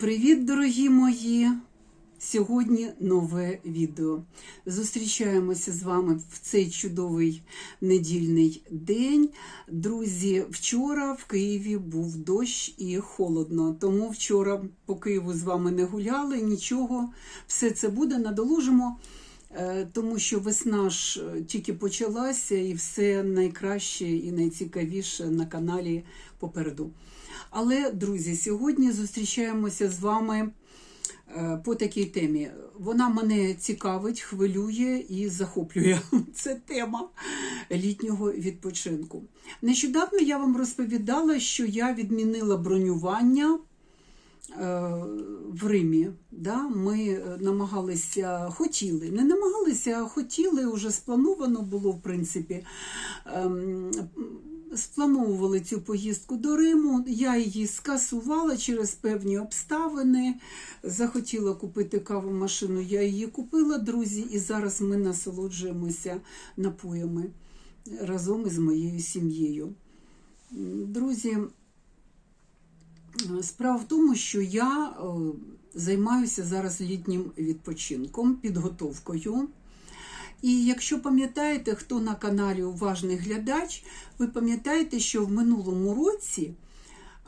Привіт, дорогі мої! Сьогодні нове відео. Зустрічаємося з вами в цей чудовий недільний день. Друзі, вчора в Києві був дощ і холодно, тому вчора по Києву з вами не гуляли, нічого, все це буде, надолужимо. Е, Тому що весна ж е, тільки почалася, і все найкраще і найцікавіше на каналі попереду. Але, друзі, сьогодні зустрічаємося з вами е, по такій темі. Вона мене цікавить, хвилює і захоплює. Це тема літнього відпочинку. Нещодавно я вам розповідала, що я відмінила бронювання е, в Римі. Да? Ми е, намагалися, хотіли, не намагалися, а хотіли, вже сплановано було, в принципі. Сплановували цю поїздку до Риму. Я її скасувала через певні обставини. Захотіла купити каву машину. Я її купила, друзі, і зараз ми насолоджуємося напоями разом із моєю сім'єю. Друзі, справа в тому, що я е, займаюся зараз літнім відпочинком, підготовкою. І якщо пам'ятаєте, хто на каналі Уважний глядач, ви пам'ятаєте, що в минулому році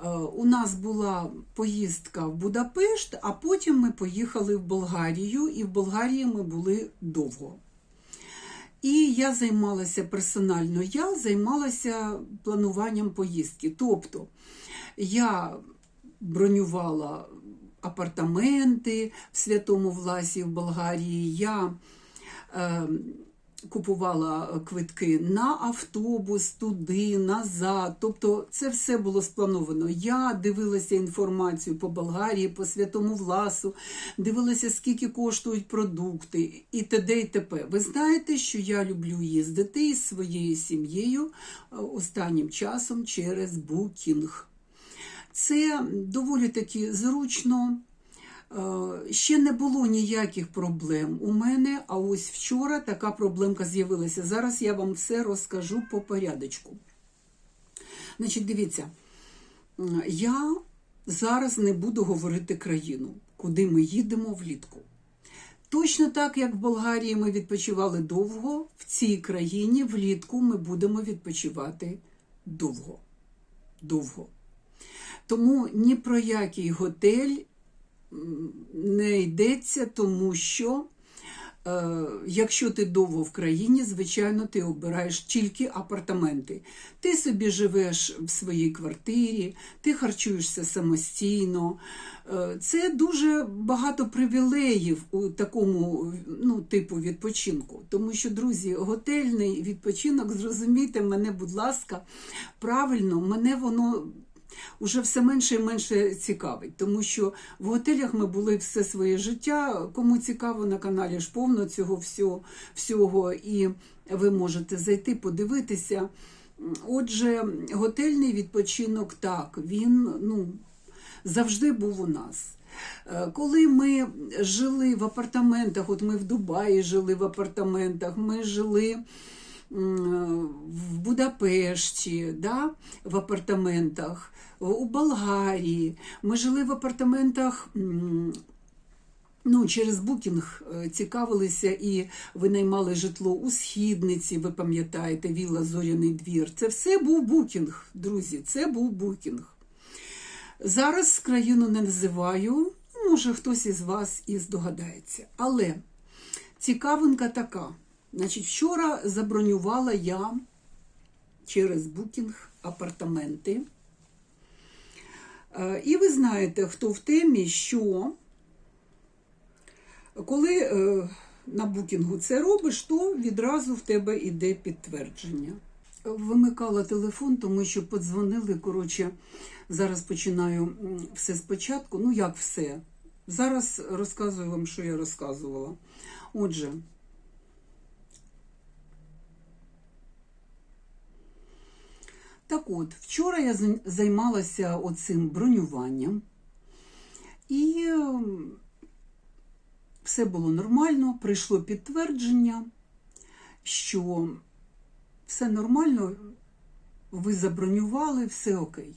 е, у нас була поїздка в Будапешт, а потім ми поїхали в Болгарію, і в Болгарії ми були довго. І я займалася персонально, я займалася плануванням поїздки. Тобто я бронювала апартаменти в Святому Власі в Болгарії. я Купувала квитки на автобус, туди, назад. Тобто це все було сплановано. Я дивилася інформацію по Болгарії, по Святому Власу, дивилася, скільки коштують продукти і т.д. і т.п. Ви знаєте, що я люблю їздити із своєю сім'єю е, останнім часом через букінг. Це доволі таки зручно. Е, Ще не було ніяких проблем у мене, а ось вчора така проблемка з'явилася. Зараз я вам все розкажу по порядочку. Значить, дивіться, я зараз не буду говорити країну, куди ми їдемо влітку. Точно так, як в Болгарії ми відпочивали довго, в цій країні влітку ми будемо відпочивати довго. Довго. Тому ні про який готель не йдеться, тому що е, якщо ти довго в країні, звичайно, ти обираєш тільки апартаменти. Ти собі живеш в своїй квартирі, ти харчуєшся самостійно. Е, це дуже багато привілеїв у такому ну, типу відпочинку. Тому що, друзі, готельний відпочинок, зрозумійте мене, будь ласка, правильно, мене воно. Уже все менше і менше цікавить, тому що в готелях ми були все своє життя. Кому цікаво на каналі ж повно цього всього, всього, і ви можете зайти, подивитися. Отже, готельний відпочинок так, він ну, завжди був у нас. Е, Коли ми жили в апартаментах, от ми в Дубаї жили в апартаментах, ми жили в Будапешті, да, в апартаментах, у Болгарії. Ми жили в апартаментах. Ну, через букінг цікавилися і винаймали житло у східниці, ви пам'ятаєте, Вілла Зоряний двір. Це все був букінг, друзі, це був букінг. Зараз країну не називаю, може хтось із вас і здогадається. Але цікавинка така. Значить, вчора забронювала я через букінг апартаменти. Е, І ви знаєте, хто в темі, що коли е, на букінгу це робиш, то відразу в тебе йде підтвердження. Вимикала телефон, тому що подзвонили. Коротше, зараз починаю все спочатку. Ну, як все. Зараз розказую вам, що я розказувала. Отже. Так от, вчора я займалася оцим бронюванням, і ем, все було нормально, прийшло підтвердження, що все нормально, ви забронювали, все окей.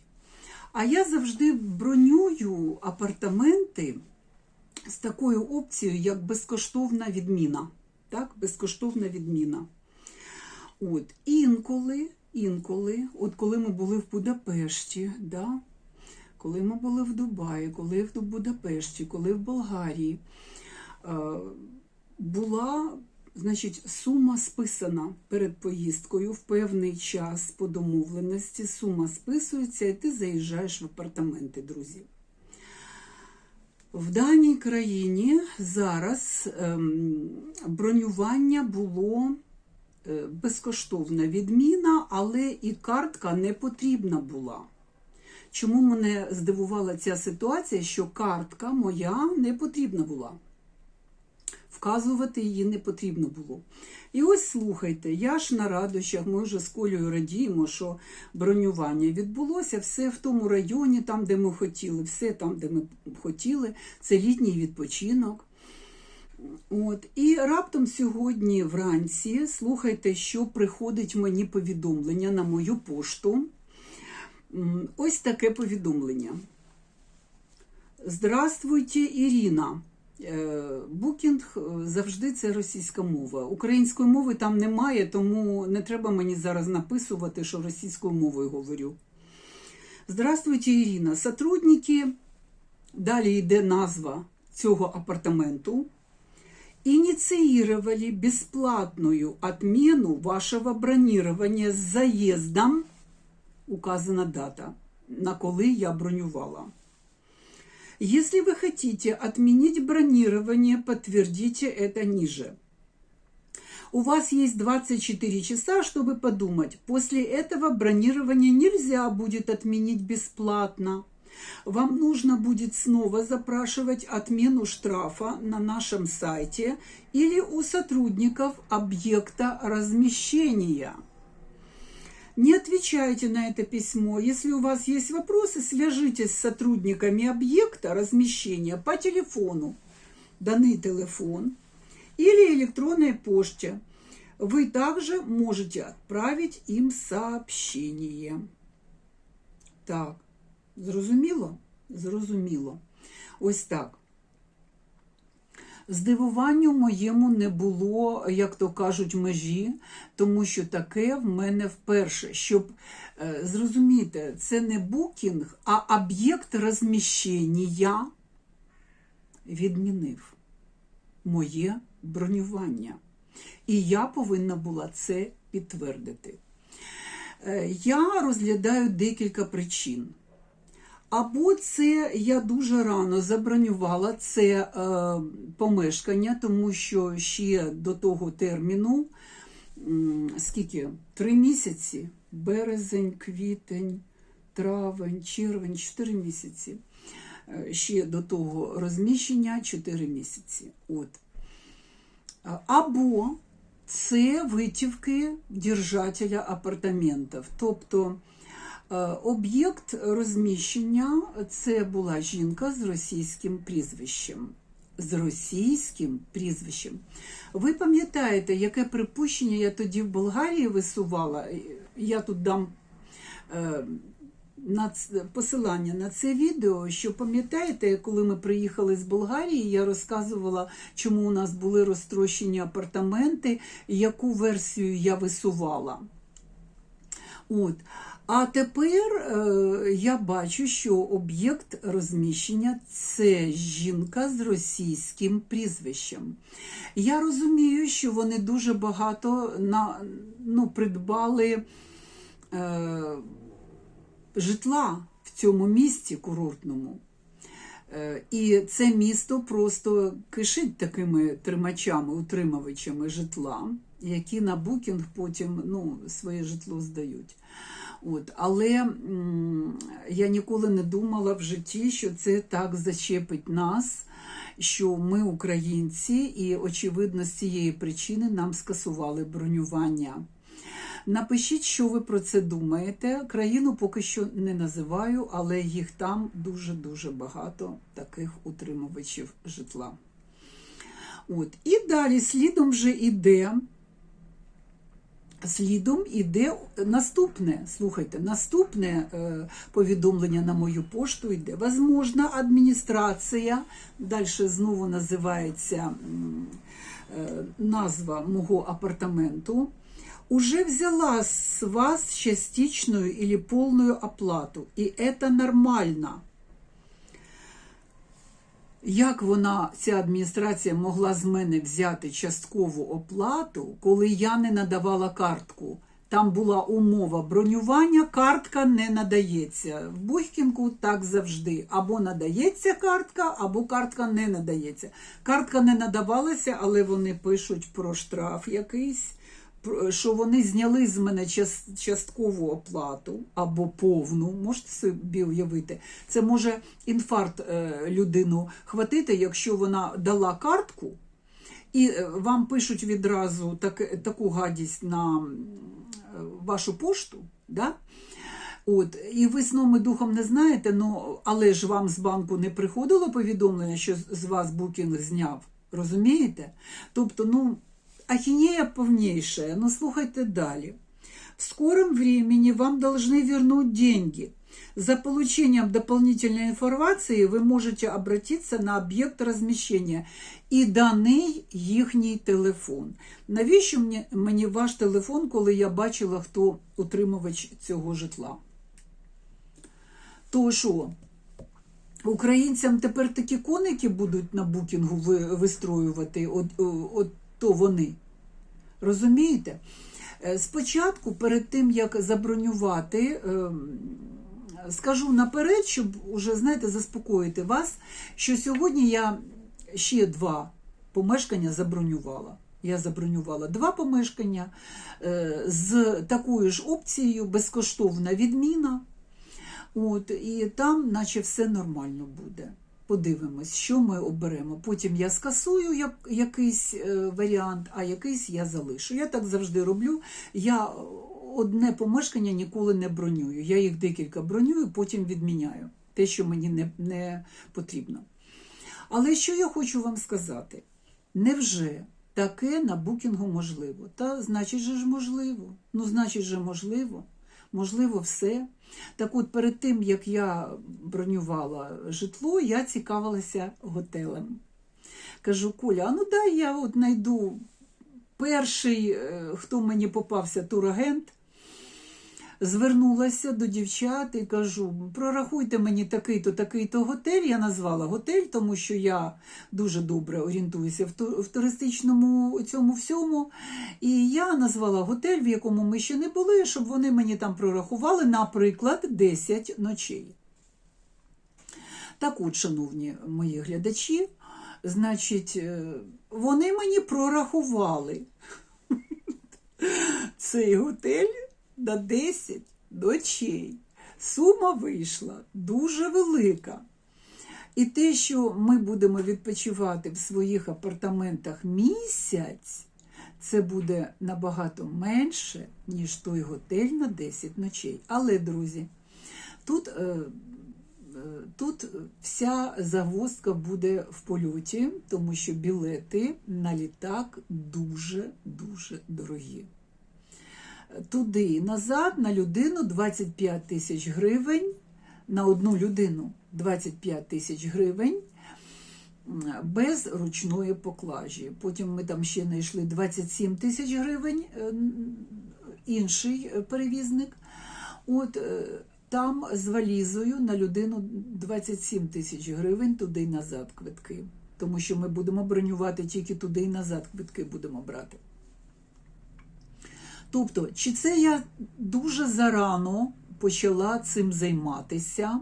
А я завжди бронюю апартаменти з такою опцією, як безкоштовна відміна. Так, безкоштовна відміна. От, інколи, інколи, от коли ми були в Будапешті, да, коли ми були в Дубаї, коли в Будапешті, коли в Болгарії, е, була значить, сума списана перед поїздкою в певний час по домовленості. Сума списується, і ти заїжджаєш в апартаменти, друзі. В даній країні зараз ем, бронювання було безкоштовна відміна, але і картка не потрібна була. Чому мене здивувала ця ситуація, що картка моя не потрібна була? Вказувати її не потрібно було. І ось слухайте, я ж на радощах, ми вже з Колею радіємо, що бронювання відбулося, все в тому районі, там, де ми хотіли, все там, де ми хотіли, це літній відпочинок. От. І раптом сьогодні вранці слухайте, що приходить мені повідомлення на мою пошту. Ось таке повідомлення. Здравствуйте, Ірина. Е, Букінг е, завжди це російська мова. Української мови там немає, тому не треба мені зараз написувати, що російською мовою говорю. Здравствуйте, Ірина. Сотрудники, далі йде назва цього апартаменту, инициировали бесплатную отмену вашего бронирования с заездом, указана дата, на коли я бронювала. Если вы хотите отменить бронирование, подтвердите это ниже. У вас есть 24 часа, чтобы подумать. После этого бронирование нельзя будет отменить бесплатно. Вам нужно будет снова запрашивать отмену штрафа на нашем сайте или у сотрудников объекта размещения. Не отвечайте на это письмо. Если у вас есть вопросы, свяжитесь с сотрудниками объекта размещения по телефону, данный телефон, или электронной почте. Вы также можете отправить им сообщение. Так, зрозуміло? Зрозуміло. Ось так. Здивуванню моєму не було, як то кажуть, межі, тому що таке в мене вперше. Щоб е, зрозуміти, це не букінг, а об'єкт розміщення відмінив моє бронювання. І я повинна була це підтвердити. Е, Я розглядаю декілька причин. Або це я дуже рано забронювала це е, помешкання, тому що ще до того терміну, скільки? Три місяці: березень, квітень, травень, червень, чотири місяці. Е, Ще до того розміщення 4 місяці. От. Або це витівки держателя апартаментів. Тобто е, об'єкт розміщення це була жінка з російським прізвищем. З російським прізвищем. Ви пам'ятаєте, яке припущення я тоді в Болгарії висувала? Я тут дам е, посилання на це відео, що пам'ятаєте, коли ми приїхали з Болгарії, я розказувала, чому у нас були розтрощені апартаменти, яку версію я висувала. От. А тепер е, я бачу, що об'єкт розміщення це жінка з російським прізвищем. Я розумію, що вони дуже багато на, ну, придбали. Е, житла в цьому місті курортному. Е, І це місто просто кишить такими тримачами, утримувачами житла, які на букінг потім ну, своє житло здають. От. Але м, я ніколи не думала в житті, що це так зачепить нас, що ми українці, і, очевидно, з цієї причини нам скасували бронювання. Напишіть, що ви про це думаєте. Країну поки що не називаю, але їх там дуже-дуже багато таких утримувачів житла. От. І далі слідом вже іде Слідом іде наступне. Слухайте, наступне е, повідомлення на мою пошту йде. Возможна адміністрація. Далі знову називається е, назва мого апартаменту. Уже взяла с вас частичную или полную оплату. І це нормально. Як вона, ця адміністрація, могла з мене взяти часткову оплату, коли я не надавала картку? Там була умова бронювання, картка не надається. В Бухкінку так завжди. Або надається картка, або картка не надається. Картка не надавалася, але вони пишуть про штраф якийсь, що вони зняли з мене часткову оплату або повну. Можете собі уявити. Це може інфаркт е, людину хватити, якщо вона дала картку. І е, вам пишуть відразу так, таку гадість на е, вашу пошту, да? От, і ви сном і духом не знаєте, ну, але ж вам з банку не приходило повідомлення, що з- вас букінг зняв. Розумієте? Тобто, ну, ахінея повніша. Ну, слухайте далі. В скором времени вам должны вернуть деньги. За получением дополнительной информации вы можете обратиться на об'єкт розміщення і даний їхній телефон. Навіщо мені, мені ваш телефон, коли я бачила, хто утримувач цього житла? То що? Українцям тепер такі коники будуть на букінгу вистроювати, от, от то вони. Розумієте? Е, Спочатку, перед тим як забронювати, ем, скажу наперед, щоб уже, знаєте, заспокоїти вас, що сьогодні я ще два помешкання забронювала. Я забронювала два помешкання е, з такою ж опцією безкоштовна відміна. От, і там, наче все нормально буде. Подивимось, що ми оберемо. Потім я скасую як, якийсь е, варіант, а якийсь я залишу. Я так завжди роблю. Я одне помешкання ніколи не бронюю. Я їх декілька бронюю, потім відміняю те, що мені не, не потрібно. Але що я хочу вам сказати? Невже таке на букінгу можливо? Та значить же ж можливо. Ну, значить же можливо. Можливо, все. Так от, перед тим, як я бронювала житло, я цікавилася готелем. Кажу, Коля, а ну дай я от знайду перший, е, хто мені попався, турагент. Звернулася до дівчат і кажу: прорахуйте мені такий-то, такий-то готель. Я назвала готель, тому що я дуже добре орієнтуюся в, ту- в туристичному цьому всьому. І я назвала готель, в якому ми ще не були, щоб вони мені там прорахували, наприклад, 10 ночей. Так от, шановні мої глядачі, значить, е, вони мені прорахували цей готель на 10 ночей. Сума вийшла дуже велика. І те, що ми будемо відпочивати в своїх апартаментах місяць, це буде набагато менше, ніж той готель на 10 ночей. Але, друзі, тут, е, е, тут вся загвоздка буде в польоті, тому що білети на літак дуже-дуже дорогі. Туди і назад на людину 25 тисяч гривень, на одну людину 25 тисяч гривень без ручної поклажі. Потім ми там ще знайшли 27 тисяч гривень, е, інший е, перевізник. От е, там з валізою на людину 27 тисяч гривень туди й назад квитки. Тому що ми будемо бронювати тільки туди і назад квитки будемо брати. Тобто, чи це я дуже зарано почала цим займатися,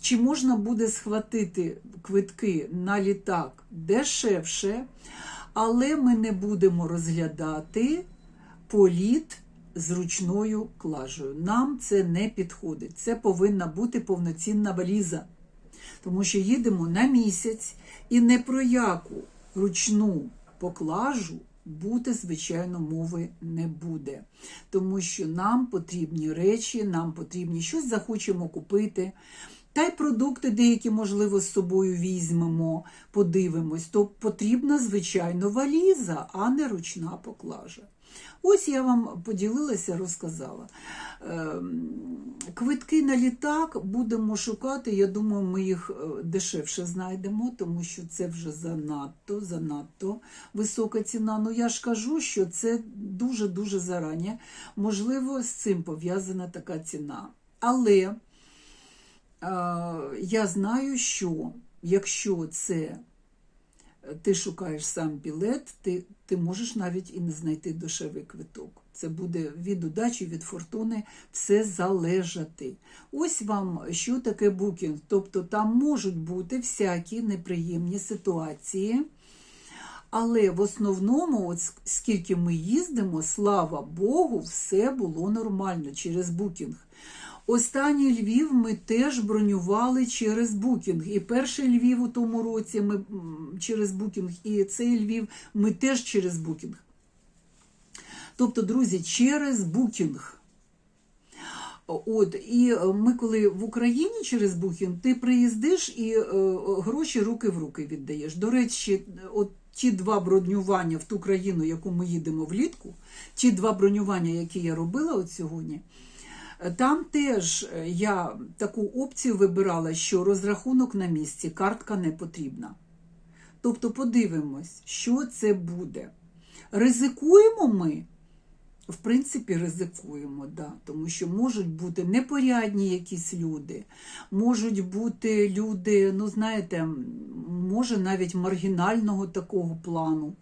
чи можна буде схватити квитки на літак дешевше, але ми не будемо розглядати політ з ручною клажею. Нам це не підходить. Це повинна бути повноцінна валіза. Тому що їдемо на місяць і не про яку ручну поклажу бути, звичайно, мови не буде. Тому що нам потрібні речі, нам потрібні щось захочемо купити. Та й продукти деякі, можливо, з собою візьмемо, подивимось, то потрібна, звичайно, валіза, а не ручна поклажа. Ось я вам поділилася, розказала. Ем, Квитки на літак будемо шукати. Я думаю, ми їх е, дешевше знайдемо, тому що це вже занадто, занадто висока ціна. Ну я ж кажу, що це дуже-дуже зарані. Можливо, з цим пов'язана така ціна. Але е, я знаю, що якщо це ти шукаєш сам білет, ти, ти можеш навіть і не знайти дешевий квиток. Це буде від удачі, від фортуни все залежати. Ось вам що таке букінг. Тобто там можуть бути всякі неприємні ситуації. Але в основному, от скільки ми їздимо, слава Богу, все було нормально через букінг. Останній Львів ми теж бронювали через букінг. І перший Львів у тому році ми через букінг, і цей Львів ми теж через букінг. Тобто, друзі, через букінг. От, і е, ми, коли в Україні через букінг, ти приїздиш і е, гроші руки в руки віддаєш. До речі, от ті два бронювання в ту країну, яку ми їдемо влітку, ті два бронювання, які я робила от сьогодні. Там теж я таку опцію вибирала, що розрахунок на місці, картка не потрібна. Тобто подивимось, що це буде. Ризикуємо ми? В принципі, ризикуємо, да, тому що можуть бути непорядні якісь люди, можуть бути люди, ну знаєте, може навіть маргінального такого плану.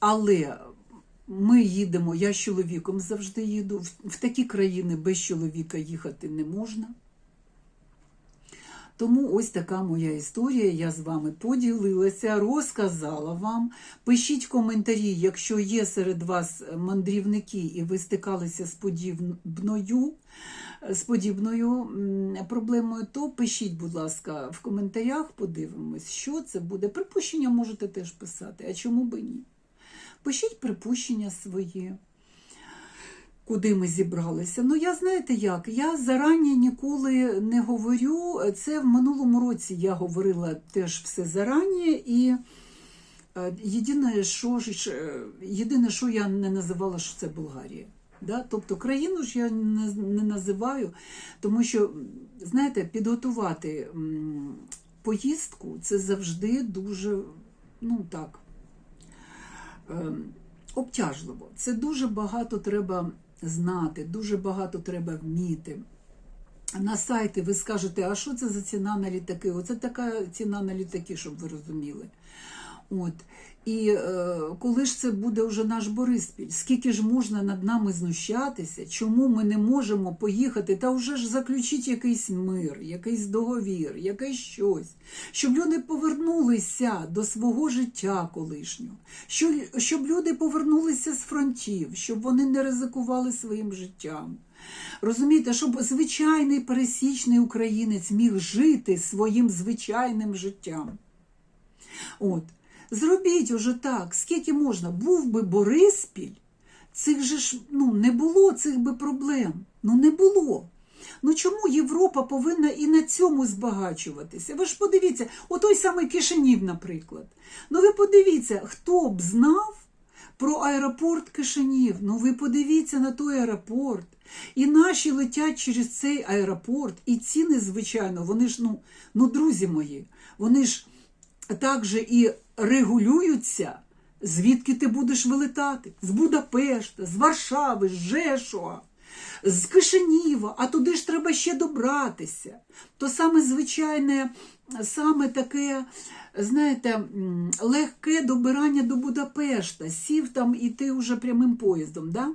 Але ми їдемо, я з чоловіком завжди їду. В, такі країни без чоловіка їхати не можна. Тому ось така моя історія. Я з вами поділилася, розказала вам. Пишіть коментарі, якщо є серед вас мандрівники і ви стикалися з подібною, з подібною проблемою, то пишіть, будь ласка, в коментарях, подивимось, що це буде. Припущення можете теж писати, а чому би ні? Пишіть припущення свої, куди ми зібралися. Ну, я знаєте як, я зарані ніколи не говорю. Це в минулому році я говорила теж все зарані, і е, єдине, що, е, єдине, що я не називала, що це Болгарія. Да? Тобто країну ж я не, не називаю, тому що, знаєте, підготувати поїздку це завжди дуже, ну так. Ем, обтяжливо. Це дуже багато треба знати, дуже багато треба вміти. На сайті ви скажете, а що це за ціна на літаки? Оце така ціна на літаки, щоб ви розуміли. От. І е, коли ж це буде вже наш Бориспіль? Скільки ж можна над нами знущатися? Чому ми не можемо поїхати? Та вже ж заключіть якийсь мир, якийсь договір, якесь щось, щоб люди повернулися до свого життя колишнього, щоб, щоб люди повернулися з фронтів, щоб вони не ризикували своїм життям. Розумієте, щоб звичайний пересічний українець міг жити своїм звичайним життям. От. Зробіть уже так, скільки можна. Був би Бориспіль, цих же ж ну, не було цих би проблем. Ну не було. Ну чому Європа повинна і на цьому збагачуватися? Ви ж подивіться, о той самий Кишинів, наприклад. Ну ви подивіться, хто б знав про аеропорт Кишинів. Ну ви подивіться на той аеропорт. І наші летять через цей аеропорт, і ціни, звичайно, вони ж, ну, ну друзі мої, вони ж також і регулюються, звідки ти будеш вилетати. З Будапешта, з Варшави, з Жешуа, з Кишиніва, а туди ж треба ще добратися. То саме звичайне, саме таке, знаєте, легке добирання до Будапешта. Сів там і ти вже прямим поїздом. Да?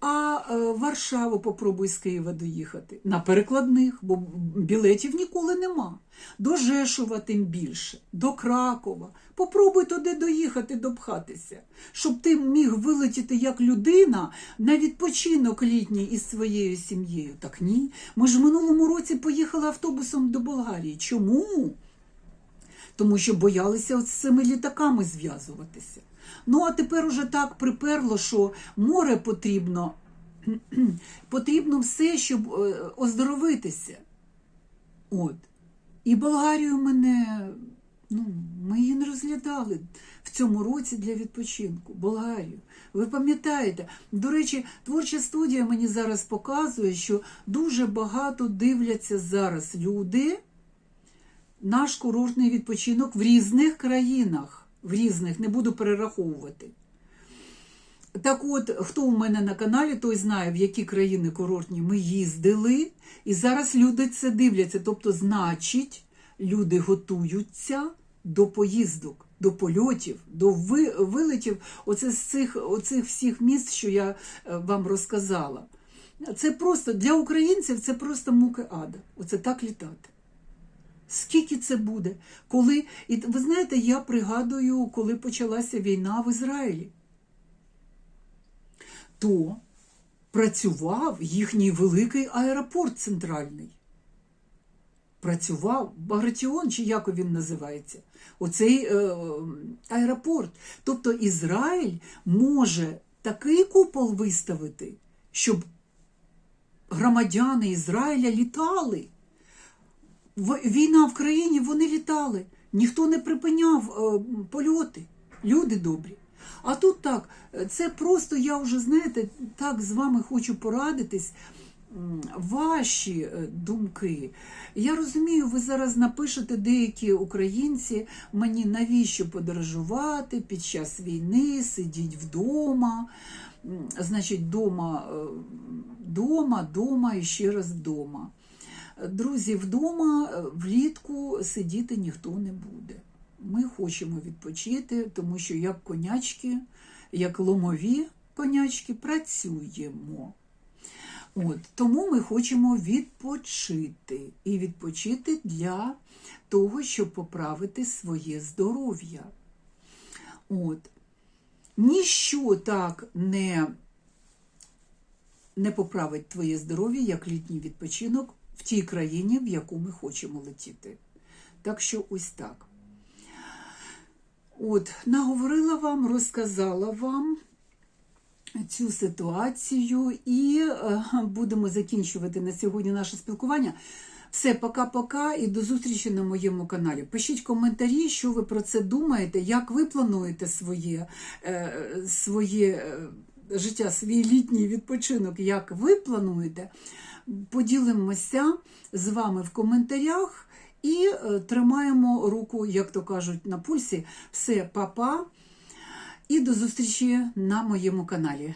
А е, Варшаву попробуй з Києва доїхати на перекладних, бо білетів ніколи нема. До Жешова тим більше, до Кракова. Попробуй туди доїхати, допхатися, щоб ти міг вилетіти як людина на відпочинок літній із своєю сім'єю. Так ні. Ми ж в минулому році поїхали автобусом до Болгарії. Чому? Тому що боялися з цими літаками зв'язуватися. Ну, а тепер уже так приперло, що море потрібно, потрібно все, щоб е, оздоровитися. От. І Болгарію мене Ну, ми її не розглядали в цьому році для відпочинку. Болгарію. Ви пам'ятаєте? До речі, творча студія мені зараз показує, що дуже багато дивляться зараз люди наш курортний відпочинок в різних країнах. В різних, не буду перераховувати. Так от, хто у мене на каналі, той знає, в які країни курортні ми їздили, і зараз люди це дивляться. Тобто, значить, люди готуються до поїздок, до польотів, до ви- вилетів оце з цих, оцих всіх міст, що я е, вам розказала. Це просто для українців це просто муки ада. Оце так літати. Скільки це буде? Коли, і ви знаєте, я пригадую, коли почалася війна в Ізраїлі, то працював їхній великий аеропорт центральний. Працював Багратіон, чи як він називається, оцей е, аеропорт. Тобто Ізраїль може такий купол виставити, щоб громадяни Ізраїля літали. Війна в країні, вони літали. Ніхто не припиняв е, польоти. Люди добрі. А тут так, е, це просто я вже, знаєте, так з вами хочу порадитись. Ваші е, думки. Я розумію, ви зараз напишете деякі українці мені навіщо подорожувати під час війни, сидіть вдома. Значить, вдома, е, дома, дома і ще раз вдома. Друзі, вдома е, влітку сидіти ніхто не буде. Ми хочемо відпочити, тому що як конячки, як ломові конячки, працюємо. От, тому ми хочемо відпочити. І відпочити для того, щоб поправити своє здоров'я. От. Ніщо так не, не поправить твоє здоров'я, як літній відпочинок в тій країні, в яку ми хочемо летіти. Так що ось так. От, наговорила вам, розказала вам цю ситуацію і е, будемо закінчувати на сьогодні наше спілкування. Все, пока-пока і до зустрічі на моєму каналі. Пишіть коментарі, що ви про це думаєте, як ви плануєте своє, е, своє е, життя, свій літній відпочинок, як ви плануєте. Поділимося з вами в коментарях і е, тримаємо руку, як то кажуть, на пульсі. Все, па-па. І до зустрічі на моєму каналі.